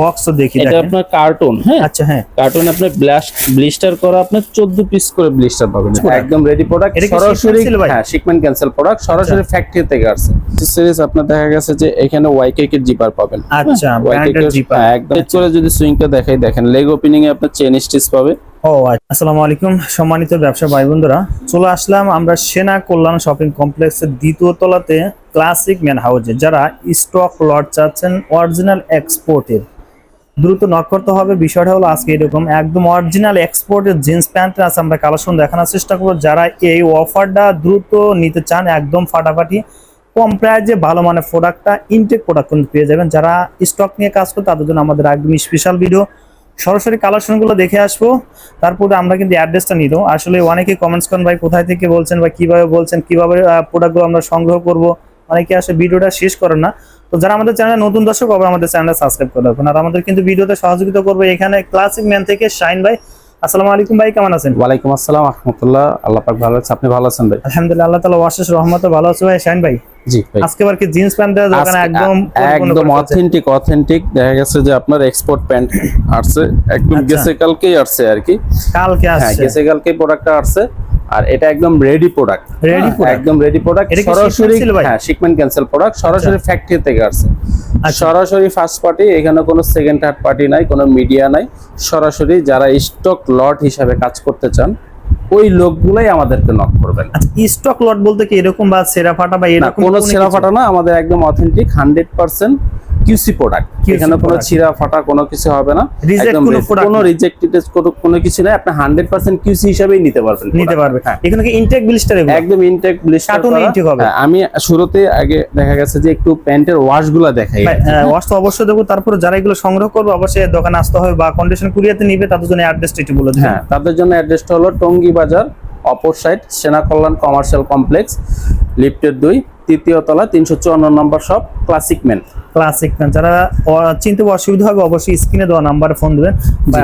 Box তো দেখি এটা আপনার কার্টুন হ্যাঁ? আচ্ছা হ্যাঁ। কার্টুন আপনার ব্লাস্ট ব্লিস্টার করা আপনার 14 পিস করে ব্লিস্টার পাবেন। একদম রেডি প্রোডাক্ট সরাসরি? হ্যাঁ শিপমেন্ট ক্যান্সেল প্রোডাক্ট সরাসরি ফ্যাক্টরি থেকে আসছে। সিরিজ আপনার দেখা গেছে যে এখানে ওয়াইকেক জিপার পাবেন। আচ্ছা ওয়াইকেক ব্র্যান্ডেড জিপার হ্যাঁ একদম। করে যদি সুইংটা দেখাই দেখেন লেগ ওপেনিং এ আপনার চেন স্টিচ পাবে। ও আচ্ছা আসসালামু আলাইকুম সম্মানিত ব্যবসা ভাই বন্ধুরা। চলে আসলাম আমরা সেনা কল্যাণ শপিং কমপ্লেক্সের দ্বিতীয় তলাতে ক্লাসিক ম্যান হাউজে যারা স্টক লট চাচ্ছেন অরিজিনাল এক্সপোর্টের দ্রুত নক করতে হবে। বিষয়টা হলো আজকে এরকম। একদম অরিজিনাল এক্সপোর্টের জিন্স প্যান্ট আছে, আমরা কালেকশন দেখানোর চেষ্টা করব। যারা এই অফারটা দ্রুত নিতে চান, একদম ফাটাফাটি কম প্রাইজে ভালো মানের প্রোডাক্টটা ইনটেক প্রোডাক্ট কিন্তু পেয়ে যাবেন। যারা স্টক নিয়ে কাজ করে, তাদের জন্য আমাদের একদম স্পেশাল ভিডিও সরাসরি কালেকশনগুলো দেখে আসব। তারপরে আমরা কিন্তু অ্যাড্রেসটা নিব। আসলে অনেকে কমেন্টস করেন, ভাই, কোথায় থেকে বলছেন বা কীভাবে বলছেন, কীভাবে প্রোডাক্টগুলো আমরা সংগ্রহ করব? অনেকে আসে, ভিডিওটা শেষ করেন না। তো যারা আমাদের চ্যানেলে নতুন দর্শক হবে আমাদের চ্যানেলটা সাবস্ক্রাইব করে রাখুন আর আমাদের কিন্তু ভিডিওতে সহযোগিতা করবে এখানে ক্লাসিক ম্যান থেকে শাইন ভাই। আসসালামু আলাইকুম ভাই কেমন আছেন? ওয়ালাইকুম আসসালাম রাহমাতুল্লাহ আল্লাহ পাক ভালো আছে আপনি ভালো আছেন ভাই? আলহামদুলিল্লাহ আল্লাহ তালা ওয়াশেষ রহমতে ভালো আছে ভাই। শাইন ভাই জি ভাই। আজকে আবার কি জিন্স প্যান্ট দোকানে একদম একদম অথেন্টিক অথেন্টিক দেখা গেছে যে আপনার এক্সপোর্ট প্যান্ট আসছে। একদম আচ্ছা। গেছে কালকেই আসছে আর কি। কালকে হ্যাঁ আসছে। গেছে কালকে প্রোডাক্টটা আসছে। আর এটা একদম রেডি প্রোডাক্ট product? একদম রেডি প্রোডাক্ট সরাসরি? হ্যাঁ শিপমেন্ট ক্যান্সেল প্রোডাক্ট সরাসরি ফ্যাক্টরি থেকে আসছে আচ্ছা। সরাসরি ফার্স্ট পার্টি এখানে কোনো সেকেন্ড থার্ড পার্টি নাই কোনো মিডিয়া নাই সরাসরি যারা স্টক লট হিসাবে কাজ করতে চান ওই লোকগুলাই আমাদেরকে নক করবেন আচ্ছা স্টক লট বলতে কি এরকম বা সেরা ফাটা বা এরকম কোনো কিছু? ফাটা না আমাদের একদম authentic hundred percent QC product এখানে কোনো। ছিঁড়া ফাটা কোনো কিছু হবে না। একদম কোনো না। রিজেক্টেড কোনো কিছু নাই। আপনি হান্ড্রেড পার্সেন্ট কিউসি হিসাবেই নিতে পারবেন নিতে product। পারবে। হ্যাঁ। এখানে কি ইনটেক ব্লিস্টার এগুলো? একদম ইনটেক ব্লিস্টার intake হবে। আমি শুরুতে আগে দেখা গেছে যে একটু প্যান্টের ওয়াশগুলা দেখাই ওয়াশ তো অবশ্যই দেবো। তারপরে যারা এগুলো সংগ্রহ করবে অবশ্যই দোকানে আসতে হবে বা কন্ডিশন কুরিয়াতে নিবে তাদের জন্য অ্যাড্রেসটা একটু বলে দিন হ্যাঁ তাদের জন্য অ্যাড্রেসটা হলো টঙ্গী বাজার অপর সাইড সেনা কল্যাণ কমার্শিয়াল কমপ্লেক্স লিফটের দুই। তৃতীয় তলা তিনশো চুয়ান্ন নম্বর shop classic men classic man যারা চিনতে অসুবিধা হবে অবশ্যই স্ক্রিনে দেওয়া নাম্বারে ফোন দিবেন। বা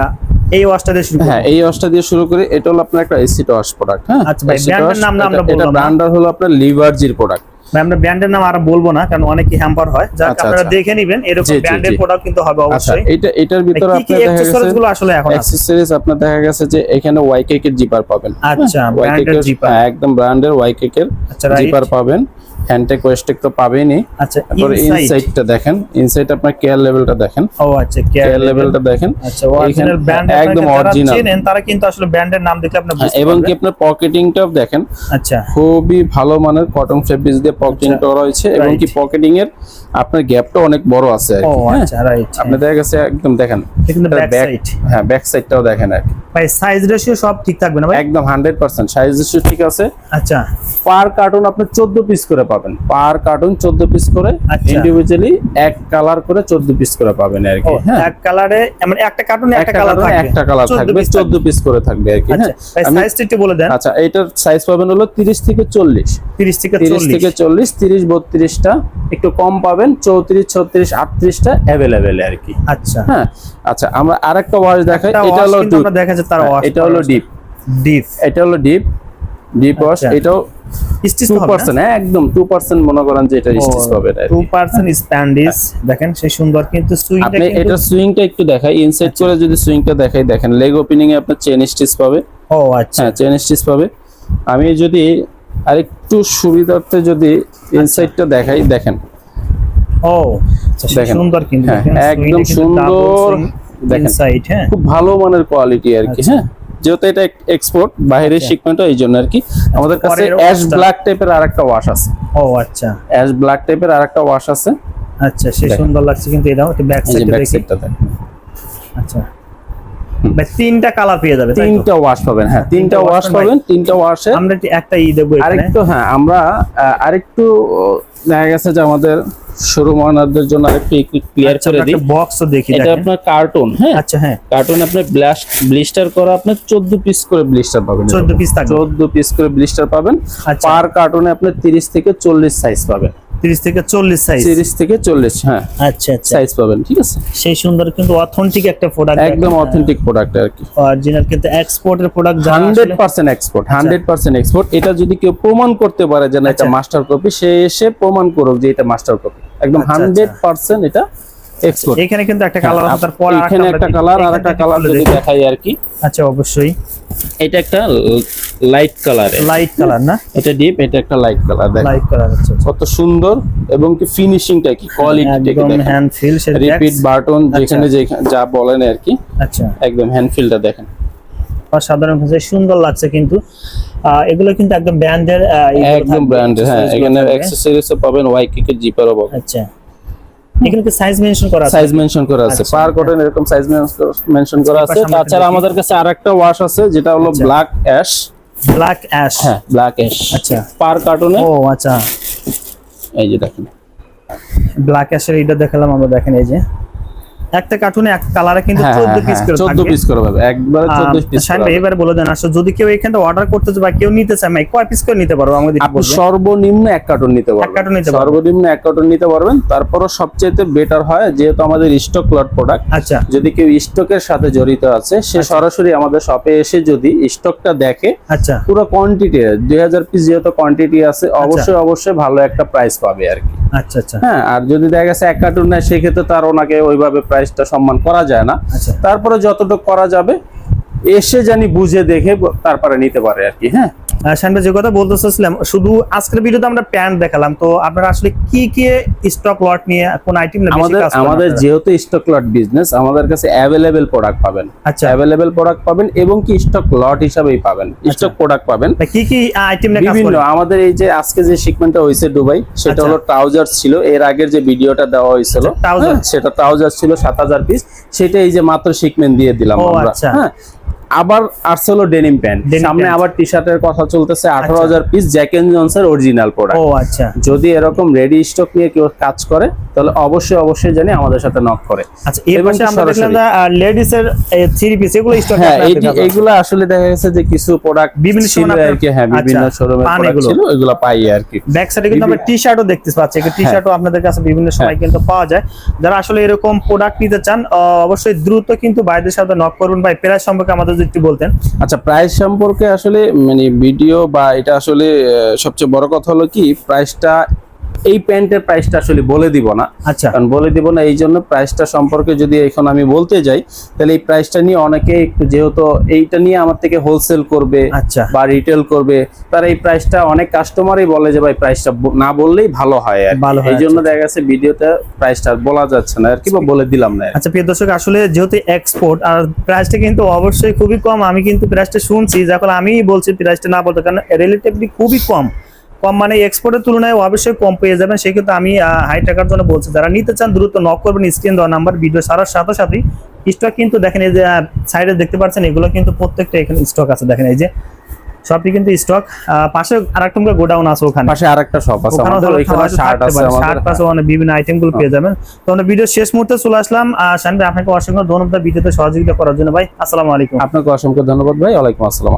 এই ওয়াশটা দিয়ে শুরু হ্যাঁ এই ওয়াশটা দিয়ে শুরু করি। এটা হলো আপনার একটা এসি ওয়াশ প্রোডাক্ট হ্যাঁ? আচ্ছা ভাই, wash, নাম না আমরা এটা- এটা বললাম ব্র্যান্ডার হলো আপনার লিভারজির প্রোডাক্ট ভাই, আমরা ব্র্যান্ডের নাম আর বলব না কারণ অনেকে হ্যাম্পার হয়। যাক আচ্ছা, আপনারা আচ্ছা। দেখে নিবেন এরকম ব্র্যান্ডের প্রোডাক্ট কিন্তু হবে আচ্ছা অবশ্যই। এটা এটার ভিতরে আপনার দেখা অ্যাকসেসরিজ গেছে গুলো আসলে এখন আছে? অ্যাক্সেসরিজ আপনার দেখা গেছে যে এখানে ওয়াইকেক এর জিপার পাবেন আচ্ছা হ্যাঁ, ব্র্যান্ডের ওয়াইকেকের- জিপার একদম ব্র্যান্ডের ওয়াইকেক এর আচ্ছা রাইট জিপার পাবেন। হ্যান্ডটেক ওয়েস্টেক তো পাবেনই। আচ্ছা তারপরে ইনসাইডটা দেখেন। ইনসাইড আপনার কেয়ার লেভেলটা দেখেন। ও আচ্ছা কেয়ার লেভেলটা দেখেন। আচ্ছা অরিজিনাল ব্র্যান্ড একদম original। চেনেন তারা কিন্তু আসলে ব্র্যান্ডের নাম দেখলে আপনি হ্যাঁ, বুঝতে এবং কি আপনার পকেটিংটাও দেখেন। আচ্ছা। খুবই ভালো মানের কটন ফেব্রিক্স দিয়ে পকেটিং আচ্ছা, করা হয়েছে এবং কি পকেটিং এর আপনার গ্যাপটা অনেক বড় আছে আর কি হ্যাঁ? আচ্ছা রাইট আপনি দেখা গেছে একদম দেখেন কিন্তু ব্যাক সাইড হ্যাঁ ব্যাক সাইডটাও দেখেন আর কি। ভাই সাইজ রেশিও সব ঠিক থাকবে না ভাই? একদম হান্ড্রেড পার্সেন্ট সাইজ রেশিও ঠিক আছে। আচ্ছা। পার কার্টুন আপনি চোদ্দ পিস করে পাবেন। পার কার্টুন চোদ্দ পিস করে আচ্ছা। ইন্ডিভিজুয়ালি এক কালার করে চোদ্দ পিস করে পাবেন আর কি। হ্যাঁ। এক কালারে মানে একটা কার্টুনে একটা কালার একটা কালার থাকবে চোদ্দ পিস করে থাকবে আর কি আচ্ছা হ্যাঁ। সাইজটা একটু বলে দেন। আচ্ছা এইটার সাইজ পাবেন হলো তিরিশ থেকে চল্লিশ। 30 থেকে তিরিশ থেকে চল্লিশ তিরিশ বত্রিশটা একটু কম পাবেন চৌত্রিশ ছত্রিশ আটত্রিশটা অ্যাভেলেবেল আর কি। আচ্ছা। হ্যাঁ আচ্ছা আমরা আরেকটা ওয়াশ দেখাই একটা এটা হলো হ্যাঁ, এটা হলো ডিপ ডিপ এটা হলো ডিপ ডিপ ওয়াশ আচ্ছা। এটাও স্টিচ একদম পার্সেন্ট মনে করেন যে এটা স্টিচ পাবে আর 2% স্প্যান্ডিশ দেখেন সেই সুন্দর কিন্তু সুইংটা আপনি এটা সুইংটা একটু দেখাই ইনসাইড করে যদি সুইংটা দেখাই দেখেন লেগ ওপেনিং এ আপনার চেন স্টিচ পাবে ও আচ্ছা হ্যাঁ চেন স্টিচ পাবে আমি যদি আরেকটু সুবিধার্থে যদি ইনসাইডটা দেখাই দেখেন ও আচ্ছা। সুন্দর কিন্তু হ্যাঁ, একদম সুন্দর। দেখেন। হ্যাঁ খুব ভালো মানের কোয়ালিটি আর কি আচ্ছা। হ্যাঁ যেহেতু এটা এক্সপোর্ট বাইরের আচ্ছা। শিপমেন্ট এই জন্য আর কি আমাদের কাছে অ্যাশ ব্ল্যাক টাইপের আরেকটা ওয়াশ আছে। ও আচ্ছা। অ্যাশ ব্ল্যাক টাইপের আরেকটা ওয়াশ আছে। আচ্ছা সে সুন্দর লাগছে কিন্তু এটাও একটু ব্যাক এই যে সাইডে ব্যাক দেখি। আচ্ছা। তিনটা কালার পেয়ে যাবে? তিনটা ওয়াশ পাবেন হ্যাঁ তিনটা ওয়াশ পাবেন। তিনটা ওয়াশে আমরা একটা ই দেবো আরেকটু হ্যাঁ আমরা আরেকটু দেখা গেছে যে আমাদের শুরু জন্য আরেকটু ক্লিয়ার আচ্ছা, করে দিই। বক্স দেখি এটা আপনার কার্টুন হ্যাঁ? আচ্ছা হ্যাঁ। কার্টুন আপনার ব্লাস্ট ব্লিস্টার করা আপনার 14 পিস করে ব্লিস্টার পাবেন। 14 piece থাকবে। 14 পিস করে ব্লিস্টার পাবেন। পার কার্টুনে আপনি 30 থেকে 40 সাইজ পাবেন। 30 থেকে 40 সাইজ 30 থেকে 40 হ্যাঁ। আচ্ছা আচ্ছা। সাইজ পাবেন ঠিক আছে? সেই সুন্দর কিন্তু অথেন্টিক একটা প্রোডাক্ট একদম অথেন্টিক প্রোডাক্ট আর কি। অরিজিনাল কিন্তু এক্সপোর্টের প্রোডাক্ট যারা হান্ড্রেড আসলে- percent export hundred percent export এটা যদি কেউ প্রমাণ করতে পারে যে না এটা আচ্ছা। মাস্টার কপি সে এসে প্রমাণ করুক যে এটা মাস্টার কপি একদম আচ্ছা, হান্ড্রেড পার্সেন্ট এটা এক্সপোর্ট এখানে কিন্তু একটা কালার তারপর আরেকটা এখানে একটা কালার আর একটা কালার যদি দেখাই আর কি। আচ্ছা অবশ্যই। এটা একটা লাইট কালারের লাইট কালার না? এটা ডিপ এটা একটা লাইট কালার দেখেন লাইট কালার আচ্ছা আচ্ছা। কত সুন্দর এবং কি ফিনিশিংটা কি কোয়ালিটি একদম হ্যান্ড ফিল সেটা রিপিট বাটন যেখানে যা বলেন আর কি। আচ্ছা। একদম হ্যান্ড ফিলটা দেখেন। সাধারণ ভাষায় সুন্দর লাগছে কিন্তু। এগুলো কিন্তু একদম ব্র্যান্ডের একদম ব্র্যান্ডেড হ্যাঁ এখানে অ্যাকসেসরিজ পাবেন ওয়াই কিকের জিপারও পাবেন। আচ্ছা। এখানে কি সাইজ মেনশন করা আছে? সাইজ মেনশন করা আছে। আচ্ছা। পার কটন এরকম সাইজ মেনশন করা আছে। তাছাড়া আমাদের কাছে আরেকটা ওয়াশ আছে যেটা হলো আচ্ছা। ব্ল্যাক অ্যাশ ব্ল্যাক অ্যাশ হ্যাঁ ব্ল্যাক অ্যাশ আচ্ছা। পার কার্টুনে ও আচ্ছা। এই যে দেখেন। ব্ল্যাক অ্যাশের এটা দেখালাম আমরা দেখেন এই যে। একটা কার্টুনে এক কালারে কিন্তু হ্যাঁ 14 পিস করে 14 পিস করে পাবে। একবারে 14 পিস শাইন ভাই এবারে বলে দেন আসলে যদি কেউ এখানে অর্ডার করতে চায় বা কেউ নিতে চায় ভাই কয় পিস করে নিতে পারব? আমাদের আপনি সর্বনিম্ন এক কার্টুন নিতে পারবেন। কার্টুন নিতে পারবেন। সর্বনিম্ন এক কার্টুন নিতে পারবেন। তারপরও সবচেয়ে বেটার হয় যেহেতু আমাদের স্টক লট প্রোডাক্ট আচ্ছা। যদি কেউ স্টকের সাথে জড়িত আছে সে সরাসরি আমাদের শপে এসে যদি স্টকটা দেখে আচ্ছা। পুরো কোয়ান্টিটি দুই হাজার পিস যেহেতু কোয়ান্টিটি আছে অবশ্যই অবশ্যই ভালো একটা প্রাইস পাবে আর কি। আচ্ছা আচ্ছা। হ্যাঁ আর যদি দেখা গেছে এক কার্টুন নেয় সেক্ষেত্রে তার ওনাকে ওইভাবে প্রাইসটা সম্মান করা যায় না। আচ্ছা। তারপরে যতটুকু করা যাবে এসে জানি বুঝে দেখে তারপরে নিতে পারে আর কি হ্যাঁ? ভাই যে কথা বলতে চাচ্ছিলাম শুধু আজকের ভিডিওতে আমরা প্যান্ট দেখালাম তো আপনারা আসলে কি কি স্টক লট নিয়ে কোন আইটেম আমাদের আমাদের যেহেতু স্টক লট বিজনেস আমাদের কাছে অ্যাভেলেবেল প্রোডাক্ট পাবেন। আচ্ছা। অ্যাভেলেবেল প্রোডাক্ট পাবেন এবং কি স্টক লট হিসাবেই পাবেন। স্টক প্রোডাক্ট পাবেন। কি কি আইটেম নিয়ে বিভিন্ন আমাদের এই যে আজকে যে শিপমেন্টটা হয়েছে দুবাই সেটা আচ্ছা। হলো ট্রাউজার ছিল। এর আগের যে ভিডিওটা দেওয়া হয়েছিল আচ্ছা। হ্যাঁ, সেটা ট্রাউজার ছিল সাত হাজার পিস সেটা এই যে মাত্র শিপমেন্ট দিয়ে দিলাম আমরা আচ্ছা। হ্যাঁ। আবার আসছে ডেনিম প্যান্ট সামনে আবার টি শার্টের কথা চলতেছে আঠারো হাজার পিস জ্যাক এন্ড জনসের অরিজিনাল প্রোডাক্ট ও আচ্ছা। যদি এরকম রেডি স্টক নিয়ে কেউ কাজ করে তাহলে অবশ্যই অবশ্যই জানি আমাদের সাথে নক করে। আচ্ছা এর পাশে আমরা দেখলাম লেডিস এর থ্রি পিস এগুলো স্টক হ্যাঁ আসলে দেখা গেছে যে কিছু প্রোডাক্ট বিভিন্ন আর কি হ্যাঁ বিভিন্ন আচ্ছা, পান প্রোডাক্ট ছিল এগুলো পাই আর কি। ব্যাক সাইডে কিন্তু আমরা টি শার্টও দেখতে পাচ্ছি টি হ্যাঁ। শার্টও আপনাদের কাছে বিভিন্ন সময় কিন্তু পাওয়া যায়। যারা আসলে এরকম প্রোডাক্ট নিতে চান অবশ্যই দ্রুত কিন্তু বাইরের সাথে নক করুন। ভাই প্রাইস সম্পর্কে আমাদের যদি একটু বলতেন। আচ্ছা প্রাইস সম্পর্কে আসলে মানে ভিডিও বা এটা আসলে সবচেয়ে বড় কথা হলো কি প্রাইসটা এই প্যান্টের প্রাইসটা আসলে বলে দিব না। আচ্ছা। কারণ বলে দিব না এই জন্য প্রাইসটা সম্পর্কে যদি এখন আমি বলতে যাই তাহলে এই প্রাইসটা নিয়ে অনেকে একটু যেহেতু এইটা নিয়ে আমার থেকে হোলসেল করবে আচ্ছা। বা রিটেল করবে তারা এই প্রাইসটা অনেক কাস্টমারই বলে যে ভাই প্রাইসটা না বললেই ভালো হয় আর ভালো এই জন্য আচ্ছা, দেখা গেছে ভিডিওতে প্রাইসটা বলা যাচ্ছে না আর কি বা বলে দিলাম না আচ্ছা প্রিয় দর্শক আসলে যেহেতু এক্সপোর্ট আর প্রাইসটা কিন্তু অবশ্যই খুবই কম আমি কিন্তু প্রাইসটা শুনছি যখন আমি বলছি প্রাইসটা না বলতে কারণ রিলেটিভলি খুবই কম। কম মানে এক্সপোর্টের তুলনায় অবশ্যই কম পেয়ে যাবেন সেক্ষেত্রে আমি হাই টাকার জন্য বলছি। যারা নিতে চান দ্রুত নক করবেন স্ক্রিন দেওয়া নাম্বার ভিডিও সারার সাথে সাথেই স্টক কিন্তু দেখেন এই যে সাইডে দেখতে পাচ্ছেন এগুলো কিন্তু প্রত্যেকটা এখানে স্টক আছে। দেখেন এই যে সবই কিন্তু স্টক পাশে আরেকটা গোডাউন আছে ওখানে। পাশে আরেকটা শপ আছে। আমাদের ওইখানে শার্ট আছে শার্ট পাশে অনেক বিভিন্ন আইটেমগুলো পেয়ে যাবেন। তো আমরা ভিডিও শেষ মুহূর্তে চলে আসলাম। আপনাকে অসংখ্য ধন্যবাদ ভিডিওতে সহযোগিতা করার জন্য। ভাই আসসালামু আলাইকুম। আপনাকে অসংখ্য ধন্যবাদ ভাই। ওয়ালাইকুম আসসালাম।